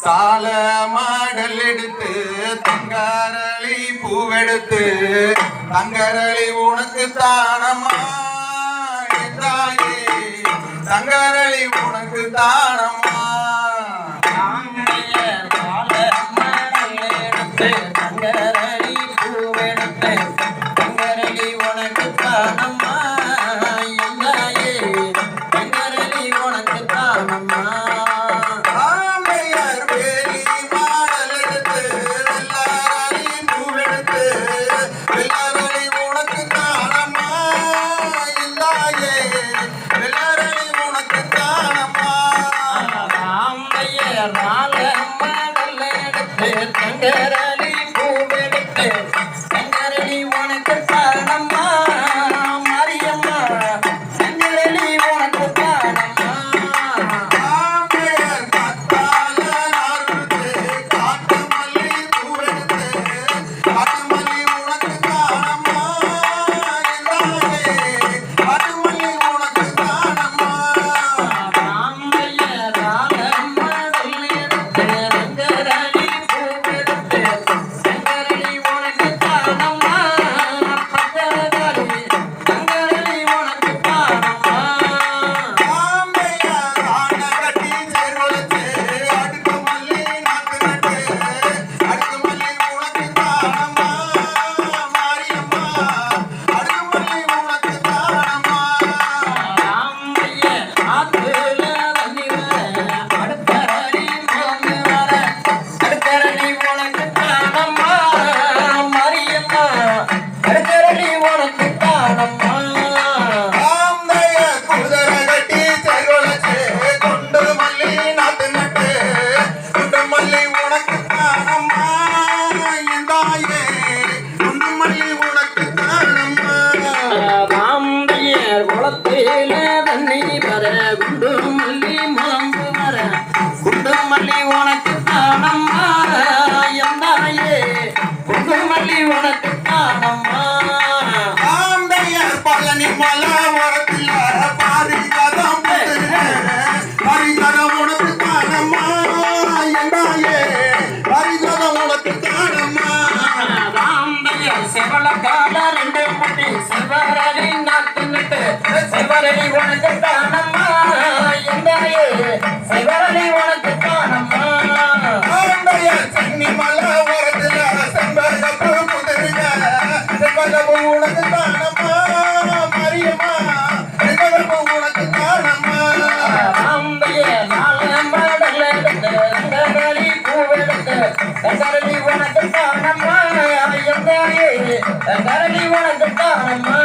தாள மாடல் எடுத்து தங்கரளி பூவெடுத்து தங்கரளி உனக்கு தானமா தாயே தங்கரளி உனக்கு தானமா தானம்மா எந்தாயே குங்குமல்லி உனக்கு தானம்மா ஆந்தையர் பழனி மலா மரத்தில் கரடி உனக்கு தானம்மா ஐயங்காயே கரடி உனக்கு தானம்மா